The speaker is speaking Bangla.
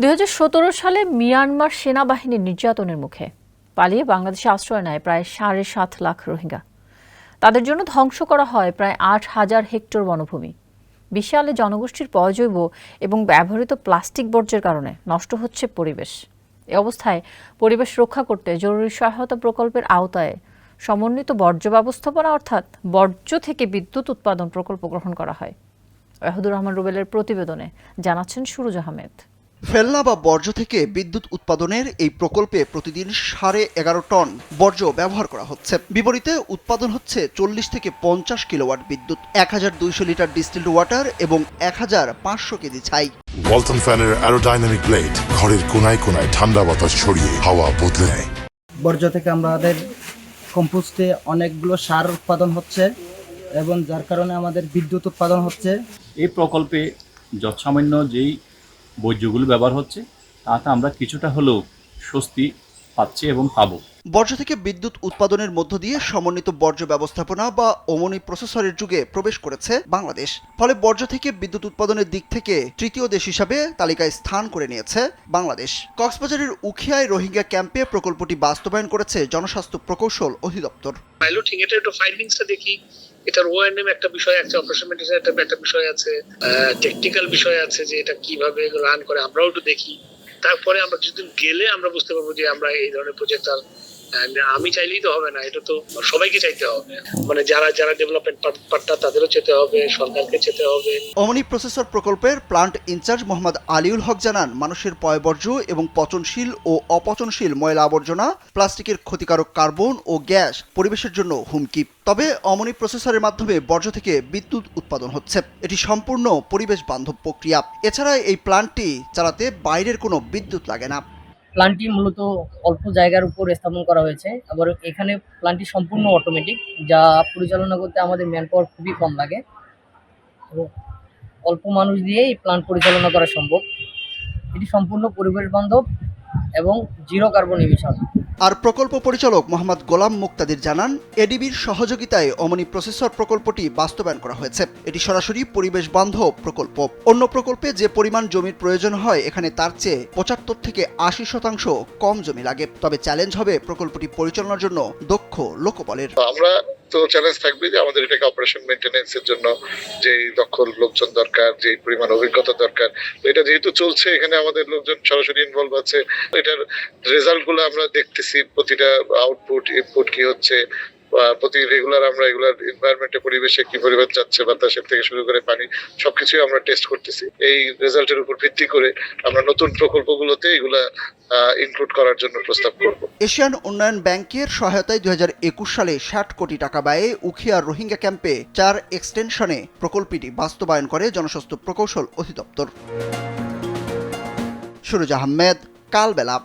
দুই হাজার সতেরো সালে মিয়ানমার সেনাবাহিনীর নির্যাতনের মুখে। পালিয়ে বাংলাদেশে আশ্রয় নেয় প্রায় সাড়ে সাত লাখ রোহিঙ্গা। তাদের জন্য ধ্বংস করা হয় প্রায় আট হাজার হেক্টর বনভূমি। বিশালে জনগোষ্ঠীর পয়জৈব এবং ব্যবহৃত প্লাস্টিক বর্জ্যের কারণে নষ্ট হচ্ছে পরিবেশ। এ অবস্থায় পরিবেশ রক্ষা করতে জরুরি সহায়তা প্রকল্পের আওতায় সমন্বিত বর্জ্য ব্যবস্থাপনা অর্থাৎ বর্জ্য থেকে বিদ্যুৎ উৎপাদন প্রকল্প গ্রহণ করা হয়। ওয়াহুদুর রহমান রুবেলের প্রতিবেদনে জানাচ্ছেন সুরুজ আহমেদ। ফেলনা বা বর্জ্য থেকে বিদ্যুৎ উৎপাদনের এই প্রকল্পে প্রতিদিন সাড়ে এগারো টন বর্জ্য ব্যবহার করা হচ্ছে। বিপরীতে উৎপাদন হচ্ছে চল্লিশ থেকে পঞ্চাশ কিলোওয়াট বিদ্যুৎ এক হাজার দুইশো লিটার ডিস্টিল্ড ওয়াটার এবং এক হাজার পাঁচশো কেজি ছাই। ওয়ালটন ফ্যানের অ্যারোডাইনামিক ব্লেড ঘরের কোনায় কোনায় ঠান্ডা বাতাস ছড়িয়ে হাওয়া বদলে নেয়। বর্জ্য থেকে আমাদের কম্পোস্টে অনেকগুলো সার উৎপাদন হচ্ছে এবং যার কারণে আমাদের বিদ্যুৎ উৎপাদন হচ্ছে। এই প্রকল্পে যৎসামান্য যেই বর্জ্যগুলো ব্যবহার হচ্ছে তাতে আমরা কিছুটা হলেও স্বস্তি পাচ্ছি এবং পাবো। বর্জ্য থেকে বিদ্যুৎ উৎপাদনের মধ্য দিয়ে সমন্বিত বর্জ্য ব্যবস্থাপনা বা অমনি প্রসেসরের যুগে প্রবেশ করেছে বাংলাদেশ। ফলে বর্জ্য থেকে বিদ্যুৎ উৎপাদনের দিক থেকে তৃতীয় দেশ হিসাবে তালিকায় স্থান করে নিয়েছে বাংলাদেশ। কক্সবাজারের উখিয়ায় রোহিঙ্গা ক্যাম্পে প্রকল্পটি বাস্তবায়ন করেছে জনস্বাস্থ্য প্রকৌশল অধিদপ্তর। পাইলটিং এটা একটু ফাইন্ডিংসটা দেখি। এটার ওয়ারনেম একটা বিষয় আছে অপারেশন একটা একটা বিষয় আছে। টেকনিক্যাল বিষয় আছে যে এটা কীভাবে রান করে আমরাও একটু দেখি। তারপরে আমরা কিছুদিন গেলে আমরা বুঝতে পারব যে আমরা এই ধরনের প্রজেক্ট আর আমি চাইলেই তো হবে না, এটা তো সবাইকে চাইতে হবে। মানে যারা যারা ডেভেলপমেন্ট পার্টনার তাদেরও যেতে হবে, সরকারকে যেতে হবে। অমনি প্রসেসর প্রকল্পের plant in charge Mohammad Aliul Haq জানান, মানুষের পয়বর্জ্য এবং পচনশীল ও অপচনশীল ময়লা আবর্জনা, প্লাস্টিকের ক্ষতিকারক কার্বন ও গ্যাস পরিবেশের জন্য হুমকি। তবে অমনি প্রসেসরের মাধ্যমে বর্জ্য থেকে বিদ্যুৎ উৎপাদন হচ্ছে। এটি সম্পূর্ণ পরিবেশ বান্ধব প্রক্রিয়া। এছাড়া এই প্লান্টটি চালাতে বাইরের কোনো বিদ্যুৎ লাগে না। প্ল্যানটি মূলত অল্প জায়গার উপর স্থাপন করা হয়েছে। আবার এখানে প্ল্যানটি সম্পূর্ণ অটোমেটিক যা পরিচালনা করতে আমাদের ম্যান পাওয়ার খুবই কম লাগে। এবং অল্প মানুষ দিয়ে এই প্ল্যান্ট পরিচালনা করা সম্ভব। এটি সম্পূর্ণ পরিবেশ বান্ধব এবং জিরো কার্বন ইমিশন আর প্রকল্প পরিচালক মোহাম্মদ গোলাম মুক্তাদির জানান, এডিবির সহযোগিতায় অমনি প্রসেসর প্রকল্পটি বাস্তবায়ন করা হয়েছে। এটি সরাসরি পরিবেশ বান্ধব প্রকল্প। অন্য প্রকল্পে যে পরিমাণ জমির প্রয়োজন হয়, এখানে তার চেয়ে পঁচাত্তর থেকে আশি শতাংশ কম জমি লাগে। তবে চ্যালেঞ্জ হবে প্রকল্পটি পরিচালনার জন্য দক্ষ লোকবলের। আমরা তো চ্যালেঞ্জ থাকবে যে আমাদের এটাকে অপারেশন মেনটেনেন্স এর জন্য যে দক্ষ লোকজন দরকার যে পরিমাণ অভিজ্ঞতা দরকার। এটা যেহেতু চলছে, এখানে আমাদের লোকজন সরাসরি ইনভলভ আছে। এটার রেজাল্টগুলো আমরা দেখতেছি, প্রতিটা আউটপুট ইনপুট কি হচ্ছে প্রতি রেগুলার আমরা এগুলার এনভায়রনমেন্টে পরিবেশে কি পরিমাণ যাচ্ছে, বাতাসের থেকে শুরু করে পানি, সবকিছুই আমরা টেস্ট করতেছি। এই রেজাল্টের উপর ভিত্তি করে আমরা নতুন প্রকল্পগুলোতে এগুলা ইনক্লুড করার জন্য প্রস্তাব করব। এশিয়ান উন্নয়ন ব্যাংকের সহায়তায় দুই হাজার একুশ সালে ষাট কোটি টাকা ব্যয়ে উখিয়ার রোহিঙ্গা ক্যাম্পে চার এক্সটেনশনে প্রকল্পটি বাস্তবায়ন করে জনস্বাস্থ্য প্রকৌশল অধিদপ্তর। সুরজ আহমেদ, কালবেলা।